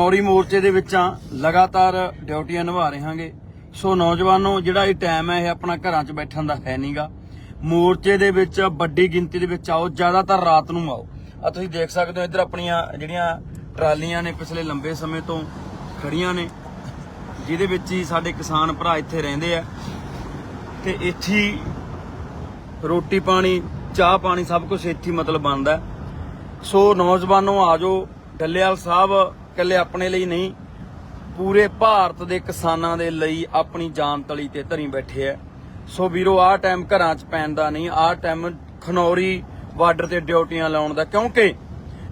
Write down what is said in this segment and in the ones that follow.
ਮੌਰੀ ਮੋਰਚੇ ਦੇ ਵਿੱਚ ਆ ਲਗਾਤਾਰ ਡਿਊਟੀਆਂ ਨਿਭਾ ਰਹੇ ਸੋ ਨੌਜਵਾਨੋ, ਜਿਹੜਾ ਇਹ ਟਾਈਮ ਹੈ, ਇਹ ਆਪਣਾ ਘਰਾਂ 'ਚ ਬੈਠਣ ਦਾ ਹੈ ਨਹੀਂਗਾ ਮੋਰਚੇ ਦੇ ਵਿੱਚ, ਵੱਡੀ ਗਿਣਤੀ ਦੇ ਵਿੱਚ ਆਓ, ਜ਼ਿਆਦਾਤਰ ਰਾਤ ਨੂੰ ਆਓ। ਆ ਤੁਸੀਂ ਦੇਖ ਸਕਦੇ ਹੋ, ਇੱਧਰ ਆਪਣੀਆਂ ਜਿਹੜੀਆਂ ਟਰਾਲੀਆਂ ਨੇ ਪਿਛਲੇ ਲੰਬੇ ਸਮੇਂ ਤੋਂ ਖੜੀਆਂ ਨੇ, ਜਿਹਦੇ ਵਿੱਚ ਹੀ ਸਾਡੇ ਕਿਸਾਨ ਭਰਾ ਇੱਥੇ ਰਹਿੰਦੇ ਆ। ਤੇ ਇੱਥੇ ਰੋਟੀ ਪਾਣੀ, ਚਾਹ ਪਾਣੀ, ਸਭ ਕੁਝ ਇੱਥੇ ਮਤਲਬ ਬਣਦਾ। ਸੋ ਨੌਜਵਾਨੋ ਆਜੋ ਡੱਲੇਵਾਲ ਸਾਹਿਬ ਇਕੱਲੇ ਆਪਣੇ ਲਈ ਨਹੀਂ, ਪੂਰੇ ਭਾਰਤ ਦੇ ਕਿਸਾਨਾਂ ਦੇ ਲਈ ਆਪਣੀ ਜਾਨ ਤਲੀ ਤੇ ਧਰੀ ਬੈਠੇ ਐ ਸੋ ਵੀਰੋ, ਆਹ ਟਾਈਮ ਘਰਾਂ 'ਚ ਪੈਣ ਦਾ ਨਹੀਂ, ਆਹ ਟਾਈਮ ਖਨੌਰੀ ਬਾਰਡਰ ਤੇ ਡਿਊਟੀਆਂ ਲਾਉਣ ਦਾ। ਕਿਉਂਕਿ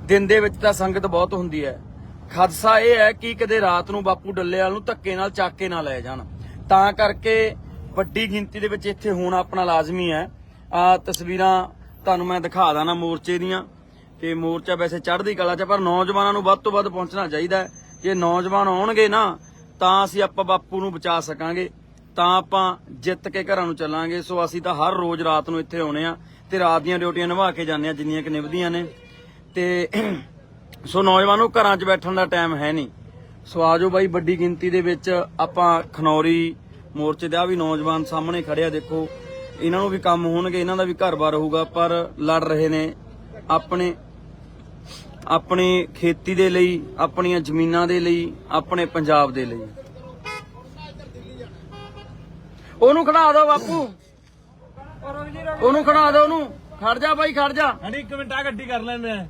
ਦਿਨ ਦੇ ਵਿੱਚ ਤਾਂ ਸੰਗਤ ਬਹੁਤ ਹੁੰਦੀ ਹੈ। ਖਦਸ਼ਾ ਇਹ ਹੈ ਕਿ ਕਦੇ ਰਾਤ ਨੂੰ ਬਾਪੂ ਡੱਲੇਵਾਲ ਨੂੰ ਧੱਕੇ ਨਾਲ ਚੱਕ ਕੇ ਨਾ ਲੈ ਜਾਣ। ਤਾਂ ਕਰਕੇ ਵੱਡੀ ਗਿਣਤੀ ਦੇ ਵਿੱਚ ਇੱਥੇ ਹੋਣਾ ਆਪਣਾ ਲਾਜ਼ਮੀ ਹੈ। ਆ ਤਸਵੀਰਾਂ ਤੁਹਾਨੂੰ ਮੈਂ ਦਿਖਾ ਦਾਂ ਮੋਰਚੇ ਦੀਆਂ। ਤੇ ਮੋਰਚਾ ਵੈਸੇ ਚੜ੍ਹਦੀ ਕਲਾ 'ਚ ਪਰ ਨੌਜਵਾਨਾਂ ਨੂੰ ਵੱਧ ਤੋਂ ਵੱਧ ਪਹੁੰਚਣਾ ਚਾਹੀਦਾ ਹੈ। ਜੇ ਨੌਜਵਾਨ ਆਉਣਗੇ ਨਾ, ਤਾਂ ਅਸੀਂ ਆਪਾਂ ਬਾਪੂ ਨੂੰ ਬਚਾ ਸਕਾਂਗੇ, ਤਾਂ ਆਪਾਂ ਜਿੱਤ ਕੇ ਘਰਾਂ ਨੂੰ ਚੱਲਾਂਗੇ। ਸੋ ਅਸੀਂ ਤਾਂ ਹਰ ਰੋਜ਼ ਰਾਤ ਨੂੰ ਇੱਥੇ ਆਉਣੇ ਆ ਤੇ ਰਾਤ ਦੀਆਂ ਡਿਊਟੀਆਂ ਨਿਭਾ ਕੇ ਜਾਂਦੇ ਆ, ਜਿੰਨੀਆਂ ਕਿ ਨਿਭਦੀਆਂ ਨੇ। ਤੇ ਸੋ ਨੌਜਵਾਨੋ ਘਰਾਂ 'ਚ ਬੈਠਣ ਦਾ ਟਾਈਮ ਹੈ ਨਹੀਂ। ਸੋ ਆਜੋ ਬਾਈ, ਵੱਡੀ ਗਿਣਤੀ ਦੇ ਵਿੱਚ ਆਪਾਂ ਖਨੌਰੀ ਮੋਰਚੇ ਦੇ ਦਾ ਵੀ ਨੌਜਵਾਨ ਸਾਹਮਣੇ ਖੜਿਆ ਦੇਖੋ। ਇਹਨਾਂ ਨੂੰ ਵੀ ਕੰਮ ਹੋਣਗੇ, ਇਹਨਾਂ ਦਾ ਵੀ ਘਰ-ਬਾਰ ਹੋਊਗਾ, ਪਰ ਲੜ ਰਹੇ ਨੇ ਆਪਣੇ ਆਪਣੀ ਖੇਤੀ ਦੇ ਲਈ ਆਪਣੀਆਂ ਜ਼ਮੀਨਾਂ ਦੇ ਲਈ ਆਪਣੇ ਪੰਜਾਬ ਦੇ ਲਈ। ਉਹਨੂੰ ਖੜਾ ਦਿਓ ਬਾਪੂ। ਉਹਨੂੰ ਖੜਾ ਦਿਓ ਉਹਨੂੰ। ਖੜ ਜਾ ਬਾਈ ਖੜ ਜਾ। ਹਾਂਜੀ ਇੱਕ ਮਿੰਟ ਆ ਗੱਡੀ ਕਰ ਲੈਂਦੇ ਆ।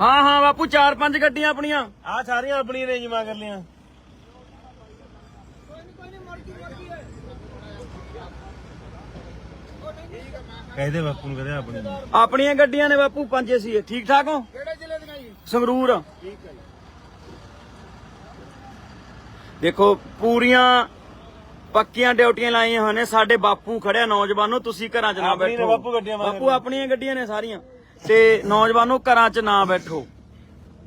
ਹਾਂ ਹਾਂ ਬਾਪੂ ਚਾਰ ਪੰਜ ਗੱਡੀਆਂ ਆਪਣੀਆਂ। ਆ ਸਾਰੀਆਂ ਆਪਣੀ ਅਰੇਂਜਮੈਂਟ ਕਰ ਲਿਆ ਕਹਦੇ ਬਾਪੂ ਨੂੰ ਕਹਦੇ ਆਪਣੀ ਆਪਣੀਆਂ ਗੱਡੀਆਂ ਨੇ ਬਾਪੂ ਪੰਜ ਸੀ ਠੀਕ ਠਾਕ ਹੋ? ਕਿਹੜੇ ਜ਼ਿਲ੍ਹੇ ਦੀਆਂ ਜੀ ਸੰਗਰੂਰ। ਠੀਕ ਹੈ ਜੀ। ਦੇਖੋ ਪੂਰੀਆਂ ਪੱਕੀਆਂ ਡਿਊਟੀਆਂ ਲਾਈਆਂ ਨੇ। ਸਾਡੇ ਬਾਪੂ ਖੜਿਆ ਨੌਜਵਾਨੋ ਤੁਸੀਂ ਘਰਾਂ 'ਚ ਨਾ ਆਪਣੀ ਨੇ ਬੈਠੋ। ਬਾਪੂ ਗੱਡੀਆਂ। ਬਾਪੂ ਆਪਣੀਆਂ ਗੱਡੀਆਂ ਨੇ ਸਾਰੀਆਂ। ਤੇ ਨੌਜਵਾਨੋ ਘਰਾਂ 'ਚ ਨਾ ਬੈਠੋ।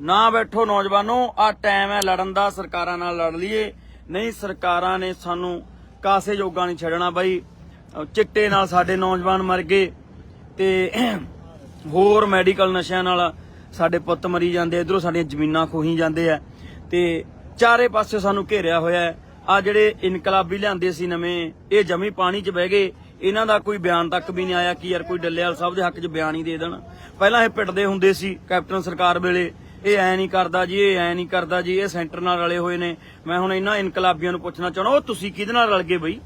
ਨਾ ਬੈਠੋ ਨੌਜਵਾਨੋ ਆ ਟਾਈਮ ਹੈ ਲੜਨ ਦਾ ਸਰਕਾਰਾਂ ਨਾਲ ਲੜ ਲਈਏ। ਨਹੀਂ ਸਰਕਾਰਾਂ ਨੇ ਸਾਨੂੰ ਕਾਸੇ ਜੋਗਾ ਨਹੀਂ ਛੱਡਣਾ ਬਾਈ। ਚਿੱਟੇ ਨਾਲ ਸਾਡੇ ਨੌਜਵਾਨ ਮਰ ਗਏ ਤੇ ਹੋਰ ਮੈਡੀਕਲ ਨਸ਼ਿਆਂ ਨਾਲ ਸਾਡੇ ਪੁੱਤ ਮਰੀ ਜਾਂਦੇ ਇਧਰੋਂ ਸਾਡੀਆਂ ਜ਼ਮੀਨਾਂ ਖੋਹੀ ਜਾਂਦੇ ਆ ਤੇ ਚਾਰੇ ਪਾਸੇ ਸਾਨੂੰ ਘੇਰਿਆ ਹੋਇਆ ਹੈ। ਆ ਜਿਹੜੇ ਇਨਕਲਾਬੀ ਲਿਆਂਦੇ ਸੀ ਨਵੇਂ, ਇਹ ਜਮੀ ਪਾਣੀ 'ਚ ਬਹਿ ਗਏ। ਇਹਨਾਂ ਦਾ ਕੋਈ ਬਿਆਨ ਤੱਕ ਵੀ ਨਹੀਂ ਆਇਆ ਕਿ ਯਾਰ ਕੋਈ ਡੱਲੇਵਾਲ ਸਾਹਿਬ ਦੇ ਹੱਕ 'ਚ ਬਿਆਨ ਹੀ ਦੇ ਦੇਣ। ਪਹਿਲਾਂ ਇਹ ਪਿੱਟਦੇ ਹੁੰਦੇ ਸੀ ਕੈਪਟਨ ਸਰਕਾਰ ਵੇਲੇ, ਇਹ ਐ ਨਹੀਂ ਕਰਦਾ ਜੀ, ਇਹ ਐ ਨਹੀਂ ਕਰਦਾ ਜੀ, ਇਹ ਸੈਂਟਰ ਨਾਲ ਰਲੇ ਹੋਏ ਨੇ। ਮੈਂ ਹੁਣ ਇਹਨਾਂ ਇਨਕਲਾਬੀਆਂ ਨੂੰ ਪੁੱਛਣਾ ਚਾਹਣਾ ਉਹ ਤੁਸੀਂ ਕਿਹਦੇ ਨਾਲ ਰਲ ਗਏ ਬਈ?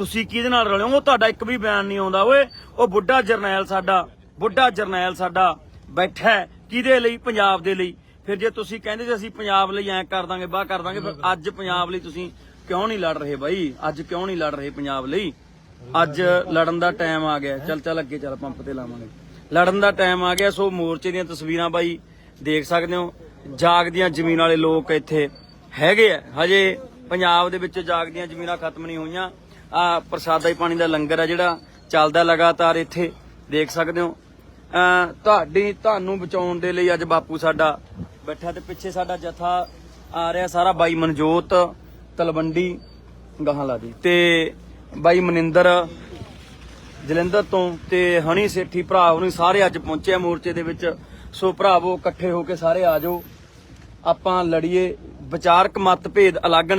ਤੁਸੀਂ ਕਿਹਦੇ ਨਾਲ ਰਲੇ ਹੋ? ਉਹ ਤੁਹਾਡਾ ਇੱਕ ਵੀ ਬਿਆਨ ਨਹੀਂ ਆਉਂਦਾ, ਓਏ। ਉਹ ਬੁੱਢਾ ਜਰਨੈਲ ਸਾਡਾ, ਬੁੱਢਾ ਜਰਨੈਲ ਸਾਡਾ ਬੈਠਾ ਹੈ। ਕਿਹਦੇ ਲਈ? ਪੰਜਾਬ ਦੇ ਲਈ। ਫਿਰ ਜੇ ਤੁਸੀਂ ਕਹਿੰਦੇ ਸੀ ਅਸੀਂ ਪੰਜਾਬ ਲਈ ਐ ਕਰ ਦਾਂਗੇ, ਬਾਹ ਕਰ ਦਾਂਗੇ, ਫਿਰ ਅੱਜ ਪੰਜਾਬ ਲਈ ਤੁਸੀਂ ਕਿਉਂ ਨਹੀਂ ਲੜ ਰਹੇ ਬਾਈ? ਅੱਜ ਕਿਉਂ ਨਹੀਂ ਲੜ ਰਹੇ ਪੰਜਾਬ ਲਈ? ਅੱਜ ਲੜਨ ਦਾ ਟਾਈਮ ਆ ਗਿਆ। ਚੱਲ ਚੱਲ, ਅੱਗੇ ਚੱਲ, ਪੰਪ ਤੇ ਲਾਵਾਂਗੇ। ਲੜਨ ਦਾ ਟਾਈਮ ਆ ਗਿਆ। ਸੋ ਮੋਰਚੇ ਦੀਆਂ ਤਸਵੀਰਾਂ ਬਾਈ ਦੇਖ ਸਕਦੇ ਹੋ। ਜਾਗਦੀਆਂ ਜ਼ਮੀਨ ਵਾਲੇ ਲੋਕ ਇੱਥੇ ਹੈਗੇ ਆ। ਹਜੇ ਪੰਜਾਬ ਦੇ ਵਿੱਚ ਜਾਗਦੀਆਂ ਜ਼ਮੀਨਾਂ ਖਤਮ ਨਹੀਂ ਹੋਈਆਂ। ਆ ਪ੍ਰਸਾਦਾ ਪਾਣੀ ਦਾ ਲੰਗਰ ਆ ਜਿਹੜਾ ਚੱਲਦਾ ਲਗਾਤਾਰ ਇੱਥੇ, ਦੇਖ ਸਕਦੇ ਹੋ। ਤੁਹਾਡੀ, ਤੁਹਾਨੂੰ ਬਚਾਉਣ ਦੇ ਲਈ ਅੱਜ ਬਾਪੂ ਸਾਡਾ ਬੈਠਾ ਤੇ ਪਿੱਛੇ ਸਾਡਾ ਜਥਾ ਆ ਰਿਹਾ ਸਾਰਾ ਬਾਈ ਮਨਜੋਤ ਤਲਵੰਡੀ, ਗਾਹਾਂ ਲਾ ਦੀ। ਤੇ ਬਾਈ ਮਨਿੰਦਰ ਜਲੰਧਰ ਤੋਂ ਤੇ ਹਣੀ ਸੇਠੀ ਭਰਾ ਉਹਨੇ ਸਾਰੇ ਅੱਜ ਪਹੁੰਚੇ ਮੋਰਚੇ ਦੇ ਵਿੱਚ। ਸੋ ਭਰਾਵੋ, ਇਕੱਠੇ ਹੋ ਕੇ ਸਾਰੇ ਆ ਜਾਓ। ਆਪਾਂ ਲੜੀਏ ਵਿਚਾਰਕ ਮਤਭੇਦ ਅਲੱਗ ਨੇ।